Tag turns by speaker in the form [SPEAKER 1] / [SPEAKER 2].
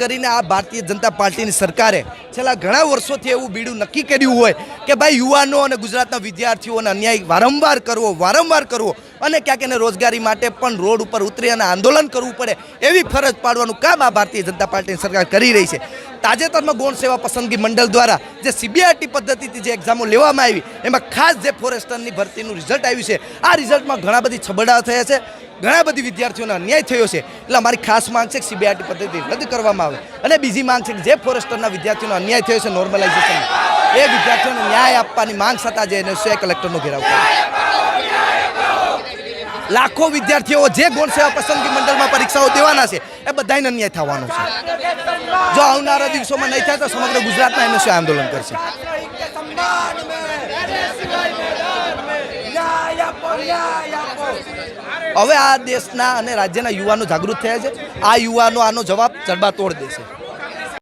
[SPEAKER 1] કરીને આ ભારતીય જનતા પાર્ટીની સરકારે છેલ્લા ઘણા વર્ષોથી એવું બીડું નક્કી કર્યું હોય કે ભાઈ યુવાનો અને ગુજરાતના વિદ્યાર્થીઓને અન્યાય વારંવાર કરવો વારંવાર કરવો અને ક્યાંક એને રોજગારી માટે પણ રોડ ઉપર ઉતરી અને આંદોલન કરવું પડે એવી ફરજ પાડવાનું કામ આ ભારતીય જનતા પાર્ટીની સરકાર કરી રહી છે. તાજેતરમાં ગૌણ સેવા પસંદગી મંડળ દ્વારા જે સીબીઆરટી પદ્ધતિથી જે એક્ઝામો લેવામાં આવી, એમાં ખાસ જે ફોરેસ્ટરની ભરતીનું રિઝલ્ટ આવ્યું છે, આ રિઝલ્ટમાં ઘણા બધી છબડા થયા છે, ઘણા બધી વિદ્યાર્થીઓને અન્યાય થયો છે. એટલે અમારી ખાસ માંગ છે કે સીબીઆરટી પદ્ધતિ રદ કરવામાં આવે. અને બીજી માંગ છે કે જે ફોરેસ્ટરના વિદ્યાર્થીઓનો અન્યાય થયો છે નોર્મલાઇઝેશન એ વિદ્યાર્થીઓને ન્યાય આપવાની માંગ છતાં જે એને છે કલેક્ટરનો ઘેરાવ લાખો વિદ્યાર્થીઓ જે ગૌણ સેવા પસંદગી મંડળમાં પરીક્ષાઓ દેવાના છે. એ બધાને અન્યાય થવાનો છે. જો આવનારા દિવસોમાં નહીં થાય તો સમગ્ર ગુજરાતના શું આંદોલન કરશે? હવે આ દેશના અને રાજ્યના યુવાનો જાગૃત થયા છે. આ યુવાનો આનો જવાબ જડબાતોડ દેશે.